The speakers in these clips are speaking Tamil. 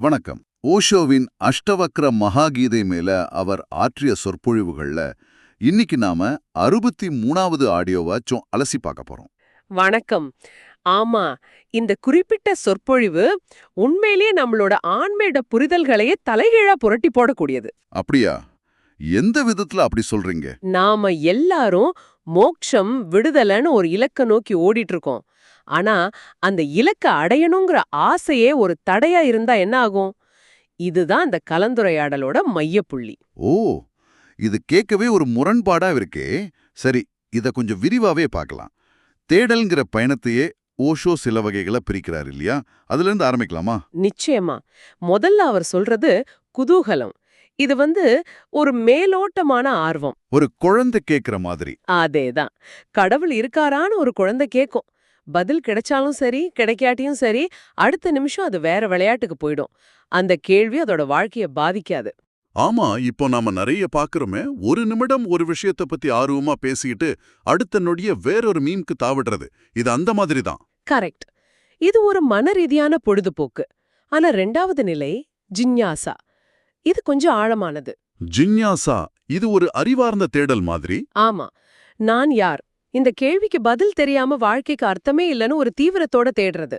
வணக்கம். ஓஷோவின் அஷ்டவக்ர மகாகீதை மேல அவர் ஆற்றிய சொற்பொழிவுகள்ல இன்னைக்கு நாம அறுபத்தி மூணாவது ஆடியோவாச்சும் அலசி பார்க்க போறோம். வணக்கம். ஆமா இந்த குறிப்பிட்ட சொற்பொழிவு உண்மையிலேயே நம்மளோட ஆன்மீக புரிதல்களையே தலைகீழா புரட்டி போடக்கூடியது. அப்படியா? எந்த விதத்துல அப்படி சொல்றீங்க? நாம எல்லாரும் மோட்சம் விடுதலைன்னு ஒரு இலக்க நோக்கி ஓடிட்டு இருக்கோம். ஆனா அந்த இலக்க அடையணுங்கிற ஆசையே ஒரு தடையா இருந்தா என்ன ஆகும்? இதுதான் அந்த கலந்துரையாடலோட மையப்புள்ளி. ஓ இது கேட்கவே ஒரு முரண்பாடா இருக்கே. சரி இத கொஞ்சம் விரிவாவே பார்க்கலாம். தேடல்ங்கிற பயணத்தையே ஓஷோ சில வகைகளை பிரிக்கிறார் இல்லையா? அதுல இருந்து ஆரம்பிக்கலாமா? நிச்சயமா. முதல்ல அவர் சொல்றது குதூகலம். இது வந்து ஒரு மேலோட்டமான ஆர்வம். ஒரு குழந்தை கேக்குற மாதிரி. அதேதான். கடவுள் இருக்காரான்னு ஒரு குழந்தை கேக்கும். பதில் கிடைச்சாலும் சரி கிடைக்காட்டியும் சரி அடுத்த நிமிஷம் அது வேற விளையாட்டுக்கு போயிடும். அந்த கேள்வி அதோட வாழ்க்கைய பாதிக்காது. ஆமா இப்போ நாம நிறைய பாக்குறோமே ஒரு நிமிடம் ஒரு விஷயத்த பத்தி ஆர்வமா பேசிக்கிட்டு அடுத்த நொடிய வேறொரு மீம்க்கு தாவிடுறது. இது அந்த மாதிரி தான் கரெக்ட். இது ஒரு மன ரீதியான பொழுதுபோக்கு. ஆனா ரெண்டாவது நிலை ஜிஞ்ஞாசா. இது கொஞ்சம் ஆழமானது. ஜிஞ்ஞாசா இது ஒரு அறிவார்ந்த தேடல் மாதிரி? ஆமா. நான் யார்? இந்த கேள்விக்கு பதில் தெரியாம வாழ்க்கைக்கு அர்த்தமே இல்லைன்னு ஒரு தீவிரத்தோட தேடுறது.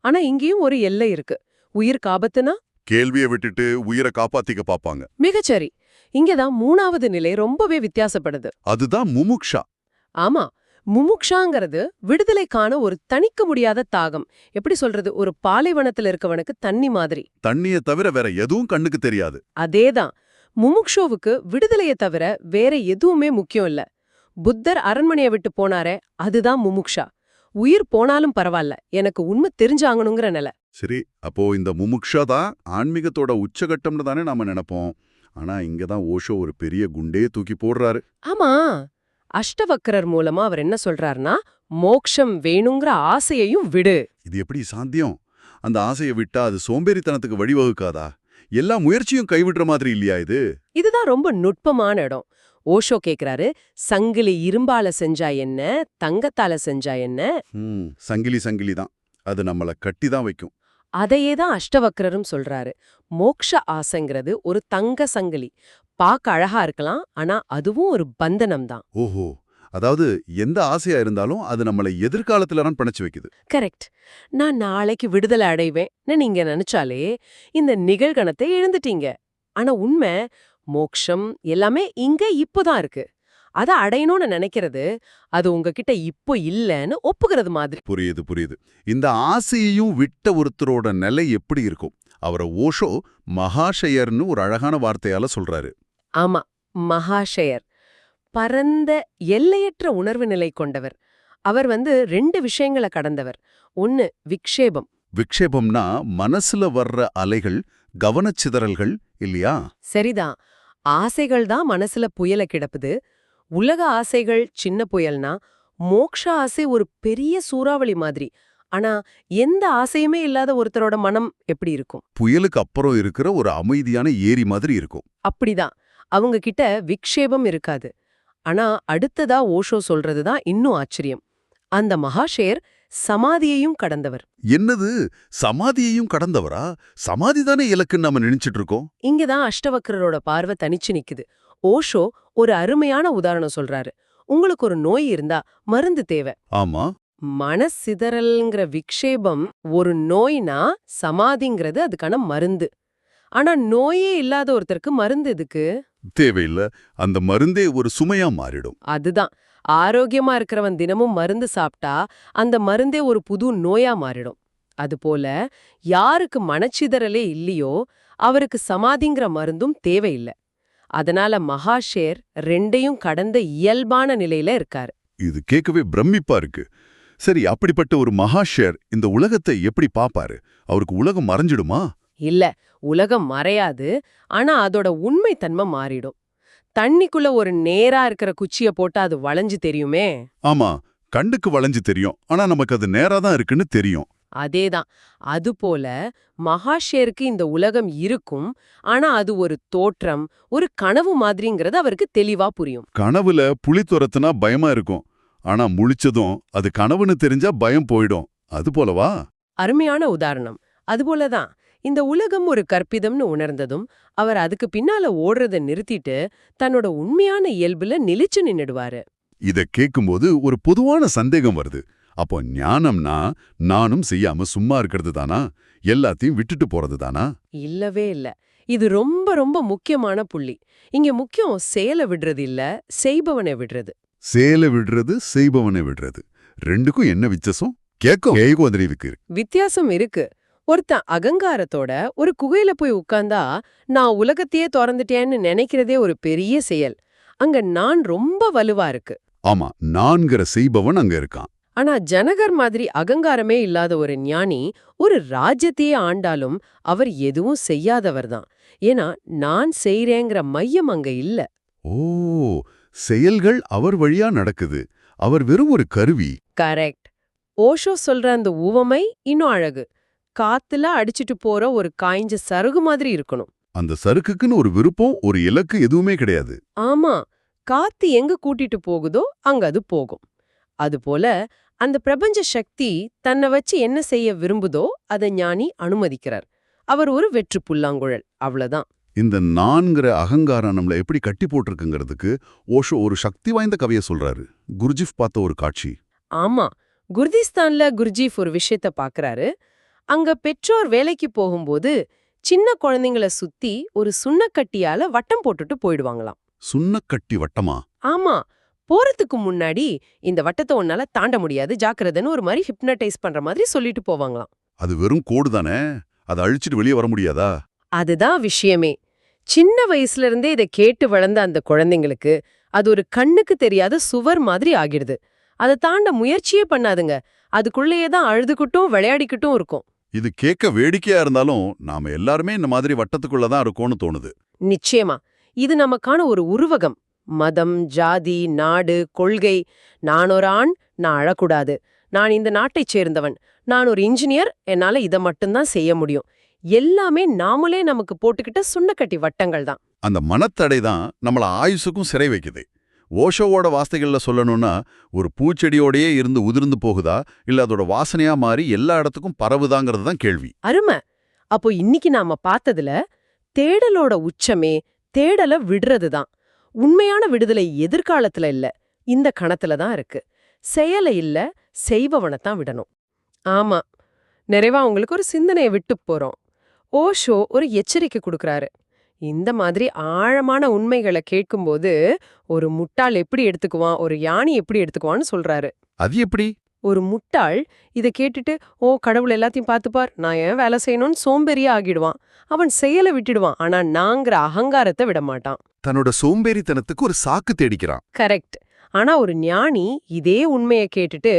ஆனா இங்கேயும் ஒரு எல்லை இருக்கு. உயிர் காபத்துனா? கேள்வியை விட்டுட்டு உயிரை காப்பாத்திக்க பாப்பாங்க. மிகச்சரி. இங்கதான் மூணாவது நிலை ரொம்பவே வித்தியாசப்படுது. அதுதான் முமுக்ஷா. ஆமா. முமுக்ஷாங்கிறது விடுதலைக்கான ஒரு தணிக்க முடியாத தாகம். எப்படி சொல்றது? ஒரு பாலைவனத்துல இருக்கவனுக்கு தண்ணி மாதிரி. தண்ணிய தவிர வேற எதுவும் கண்ணுக்கு தெரியாது. அதேதான். முமுக்ஷோவுக்கு விடுதலைய தவிர வேற எதுவுமே முக்கியம் இல்ல. புத்தர் அரண்மனையை விட்டு போனாரே அதுதான் முமுக்ஷா. உயிர் போனாலும் பரவாயில்ல எனக்கு உண்மை தெரிஞ்சாகணுங்கிற நிலை. சரி அப்போ இந்த முமுக்ஷா தான் ஆன்மீகத்தோட உச்சகட்டம்னு தானே நாம நினைப்போம். ஆனா இங்கதான் ஓஷோ ஒரு பெரிய குண்டே தூக்கி போடுறாரு. ஆமா அஷ்டவக்கரர் மூலமா அவர் என்ன சொல்றாருன்னா மோக்ஷம் வேணுங்கிற ஆசையையும் விடு. இது எப்படி சாத்தியம்? அந்த ஆசையை விட்டா அது சோம்பேறித்தனத்துக்கு வழிவகுக்காதா? எல்லா முயற்சியும் கைவிடுற மாதிரி இல்லையா இது? இதுதான் ரொம்ப நுட்பமான இடம். ஓஷோ கேக்குறாரு சங்கிலி இரும்பால செஞ்சா என்ன? தங்கத்தால செஞ்சா என்ன? சங்கிலி சங்கிலி தான். அது நம்மள கட்டி தான் வைக்கும். அதையே தான் அஷ்டவக்ரரும் சொல்றாரு. மோக்ஷ ஆசைங்கிறது ஒரு தங்க சங்கிலி. பார்க்க அழகா இருக்கலாம் ஆனா அதுவும் ஒரு பந்தனம் தான். ஓஹோ அதாவது எந்த ஆசையா இருந்தாலும் அது நம்மளை எதிர்காலத்துல தான் பிணைச்சு வைக்குது. கரெக்ட். நான் நாளைக்கு விடுதலை அடைவேன்னு நீங்க நினைச்சாலே இந்த நிகழ்கணத்தை எழுந்துட்டீங்க. ஆனா உண்மை மோக்ஷம் எல்லாமே இங்க இப்போதான் இருக்கு. அத அடையணும்னு நினைக்கிறது அது உங்ககிட்ட இப்போ இல்லைன்னு ஒப்புக்கிறது மாதிரி. புரியுது புரியுது. இந்த ஆசையையும் விட்ட ஒருத்தரோட நிலை எப்படி இருக்கும்? அவரை ஓஷோ மகாஷயர்னு ஒரு அழகான வார்த்தையால சொல்றாரு. ஆமா மகாஷயர். பரந்த எல்லையற்ற உணர்வு நிலை கொண்டவர். அவர் வந்து ரெண்டு விஷயங்களை கடந்தவர். ஒன்னு விக்ஷேபம். விக்ஷேபம்னா மனசுல வர்ற அலைகள் கவனச்சிதறல்கள் இல்லையா? சரிதான். ஆசைகள் தான் மனசுல புயல கிடப்புது. உலக ஆசைகள் சின்ன புயல்னா மோக்ஷ ஆசை ஒரு பெரிய சூறாவளி மாதிரி. ஆனா எந்த ஆசையுமே இல்லாத ஒருத்தரோட மனம் எப்படி இருக்கும்? புயலுக்கு அப்புறம் இருக்கிற ஒரு அமைதியான ஏரி மாதிரி இருக்கும். அப்படிதான். அவங்க கிட்ட விக்ஷேபம் இருக்காது. ஆனா அடுத்ததா ஓஷோ சொல்றதுதான் இன்னும் ஆச்சரியம். அந்த மகாஷேர் சமாதியையும் கடந்தவர். என்னது? சமாதியையும் கடந்தவரா? சமாதி தானே இலக்குன்னு நாம நினைச்சிட்டு இருக்கோம் இங்கதான் அஷ்டவக்கரரோட பார்வை தனிச்சு நிக்குது. ஓஷோ ஒரு அருமையான உதாரணம் சொல்றாரு. உங்களுக்கு ஒரு நோய் இருந்தா மருந்து தேவை. ஆமா. மனசிதறல்ங்கிற விக்ஷேபம் ஒரு நோய்னா சமாதிங்கிறது அதுக்கான மருந்து. ஆனா நோயே இல்லாத ஒருத்தருக்கு மருந்து எதுக்கு? தேவையில்ல. அந்த மருந்தே ஒரு சுமையா மாறிடும். அதுதான். ஆரோக்கியமா இருக்கிறவன் தினமும் மருந்து சாப்பிட்டா அந்த மருந்தே ஒரு புது நோயா மாறிடும். அதுபோல யாருக்கு மனச்சிதறலே இல்லையோ அவருக்கு சமாதிங்கிற மருந்தும் தேவையில்லை. அதனால மகாஷேர் ரெண்டையும் கடந்த இயல்பான நிலையில இருக்காரு. இது கேட்கவே பிரமிப்பா இருக்கு. சரி அப்படிப்பட்ட ஒரு மகாஷேர் இந்த உலகத்தை எப்படி பாப்பாரு? அவருக்கு உலகம் மறைஞ்சிடுமா? இல்ல உலகம் மறையாது ஆனா அதோட உண்மை தன்மை மாறிடும். தண்ணிக்குள்ள ஒரு நேரா இருக்கிற குச்சிய போட்டா அது வளைஞ்சு தெரியுமே? ஆமா கண்ணுக்கு வளைஞ்சு தெரியும். ஆனா நமக்கு அது நேரா தான் இருக்குன்னு தெரியும். அதேதான். அதுபோல மகாஷேருக்கு இந்த உலகம் இருக்கும். ஆனா அது ஒரு தோற்றம் ஒரு கனவு மாதிரிங்கிறது அவருக்கு தெளிவா புரியும். கனவுல புலி துரத்துனா பயமா இருக்கும். ஆனா முழிச்சதும் அது கனவுன்னு தெரிஞ்சா பயம் போயிடும். அது போலவா? அருமையான உதாரணம். அதுபோலதான் இந்த உலகம் ஒரு கற்பிதம்னு உணர்ந்ததும் அவர் அதுக்கு பின்னால ஓடுறத நிறுத்திட்டு தன்னோட உண்மையான இயல்புல நிலைச்சு நின்னுடுவாரு. இத கேட்கும்போது ஒரு பொதுவான சந்தேகம் வருது. அப்போ ஞானம்னா நானும் செய்யாம சும்மா இருக்கிறது தானா? எல்லாத்தையும் விட்டுட்டு போறது தானா? இல்லவே இல்ல. இது ரொம்ப ரொம்ப முக்கியமான புள்ளி. இங்க முக்கியம் செயலை விடுறது இல்ல செய்பவனை விடுறது. சேலை விடுறது செய்பவனை விடுறது. ரெண்டுக்கும் என்ன வித்தியாசம்? கேட்கும் வித்தியாசம் இருக்கு. ஒருத்தன் அகங்காரத்தோட ஒரு குகையில போய் உட்கார்ந்தா நான் உலகத்தையே திறந்துட்டேன்னு நினைக்கிறதே ஒரு பெரிய செயல். அங்க நான் ரொம்ப வலுவா இருக்கு. ஆமா நான்கிற செய்பவன் அங்க இருக்கான். ஆனா ஜனகர் மாதிரி அகங்காரமே இல்லாத ஒரு ஞானி ஒரு ராஜ்யத்தையே ஆண்டாலும் அவர் எதுவும் செய்யாதவர்தான் ஏன்னா நான் செய்றேங்கிற மையம் அங்க இல்ல. ஓ செயல்கள் அவர் வழியா நடக்குது. அவர் வெறும் ஒரு கருவி. கரெக்ட். ஓஷோ சொல்ற அந்த உவமை இன்னும் அழகு. காத்துல அடிச்சிட்டு போற ஒரு காய்ஞ்ச சருகு மாதிரி இருக்கணும். அந்த சறுக்குக்குன்னு ஒரு விருப்பம் ஒரு இலக்கு எதுவுமே கிடையாது. ஆமா காத்து எங்க கூட்டிட்டு போகுதோ அங்க அது போகும். அதுபோல அந்த பிரபஞ்ச சக்தி தன்னை வச்சு என்ன செய்ய விரும்புதோ அதை ஞானி அனுமதிக்கிறார். அவர் ஒரு வெற்று புல்லாங்குழல் அவ்வளவுதான். இந்த நான்கிற அகங்காரம் நம்மள எப்படி கட்டி போட்டிருக்குங்கிறதுக்கு ஓஷோ ஒரு சக்தி வாய்ந்த கவியை சொல்றாரு. குருஜிஃப் பார்த்த ஒரு காட்சி. ஆமா குர்திஸ்தான்ல குர்ஜீஃப் ஒரு விஷயத்த பாக்குறாரு அங்க பெற்றோர் வேலைக்கு போகும்போது சின்ன குழந்தைங்கள சுத்தி ஒரு சுண்ணக்கட்டியால வட்டம் போட்டுட்டு போயிடுவாங்களாம். சுண்ணக்கட்டி வட்டமா? ஆமா. போறதுக்கு முன்னாடி இந்த வட்டத்தை உன்னால தாண்ட முடியாது ஜாக்கிரதைன்னு ஒரு மாதிரி ஹிப்னடைஸ் பண்ற மாதிரி சொல்லிட்டு போவாங்களாம். அது வெறும் கோடு தானே? அதை அழிச்சிட்டு வெளியே வர முடியாதா? அதுதான் விஷயமே. சின்ன வயசுல இருந்தே இதை கேட்டு வளர்ந்த அந்த குழந்தைங்களுக்கு அது ஒரு கண்ணுக்கு தெரியாத சுவர் மாதிரி ஆகிடுது. அதை தாண்ட முயற்சியே பண்ணாதுங்க. அதுக்குள்ளேயே தான் அழுதுகிட்டும் விளையாடிக்கிட்டும் இருக்கும். இது கேட்க வேடிக்கையா இருந்தாலும் நாம எல்லாருமே இந்த மாதிரி வட்டத்துக்குள்ள தான் இருக்கோம்னு தோணுது. நிச்சயமா. இது நமக்கான ஒரு உருவகம். மதம் ஜாதி நாடு கொள்கை. நான் ஒரு ஆண் நான் அழக்கூடாது. நான் இந்த நாட்டைச் சேர்ந்தவன். நான் ஒரு இன்ஜினியர் என்னால இதை மட்டும்தான் செய்ய முடியும். எல்லாமே நாமளே நமக்கு போட்டுக்கிட்ட சுண்ணக்கட்டி வட்டங்கள் தான். அந்த மனத்தடை தான் நம்மள ஆயுசுக்கும் சிறை வைக்குது. ஓஷோவோட வார்த்தைகள்ல சொல்லணும்னா ஒரு பூச்செடியோடயே இருந்து உதிர்ந்து போகுதா? இல்ல அதோட வாசனையா மாறி எல்லா இடத்துக்கும் பரவுதாங்கிறது தான் கேள்வி. அருமை. அப்போ இன்னைக்கு நாம பார்த்ததுல தேடலோட உச்சமே தேடல விடுறது தான். உண்மையான விடுதலை எதிர்காலத்துல இல்ல இந்த கணத்துல தான் இருக்கு. செயலை இல்ல செய்பவனைத்தான் விடணும். ஆமா நிறைவா உங்களுக்கு ஒரு சிந்தனையை விட்டு போறோம். ஓஷோ ஒரு எச்சரிக்கை கொடுக்கறாரு. இந்த மாதிரி ஆழமான உண்மைகளை கேட்கும்போது ஒரு முட்டாள் எப்படி எடுத்துக்குவான் ஒரு யானி எப்படி எடுத்துக்குவான்னு சொல்றாரு. அது எப்படி? ஒரு முட்டாள் இதை கேட்டுட்டு ஓ கடவுள் எல்லாத்தையும் பார்த்துப்பார் நான் ஏன் வேலை செய்யணும்னு சோம்பேறியா ஆகிடுவான். அவன் செயலை விட்டுடுவான் ஆனா நாங்கிற அகங்காரத்தை விட மாட்டான் தன்னோட சோம்பேறித்தனத்துக்கு ஒரு சாக்கு தேடிக்கிறான். கரெக்ட். ஆனா ஒரு ஞானி இதே உண்மையை கேட்டுட்டு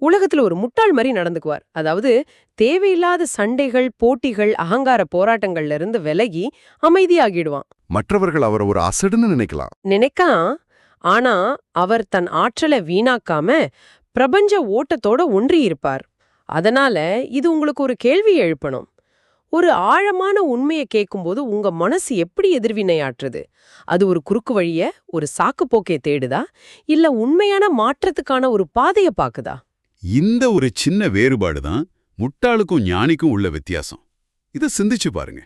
உலகத்துல ஒரு முட்டாள் மாதிரி நடந்துக்குவார். அதாவது தேவையில்லாத சண்டைகள் போட்டிகள் அகங்கார போராட்டங்கள்ல இருந்து விலகி அமைதியாகிடுவான். மற்றவர்கள் அவரை ஒரு அசடுன்னு நினைக்கலாம். நினைக்கான் ஆனா அவர் தன் ஆற்றலை வீணாக்காம பிரபஞ்ச ஓட்டத்தோட ஒன்றி இருப்பார். அதனால இது உங்களுக்கு ஒரு கேள்வி எழுப்பணும். ஒரு ஆழமான உண்மையை கேட்கும்போது உங்க மனசு எப்படி எதிர்வினையாற்றுது? அது ஒரு குறுக்கு வழிய ஒரு சாக்கு போக்கை தேடுதா? இல்ல உண்மையான மாற்றத்துக்கான ஒரு பாதைய பாக்குதா? இந்த ஒரு சின்ன வேறுபாடு தான் முட்டாளுக்கும் ஞானிக்கும் உள்ள வித்தியாசம். இதை சிந்திச்சு பாருங்க.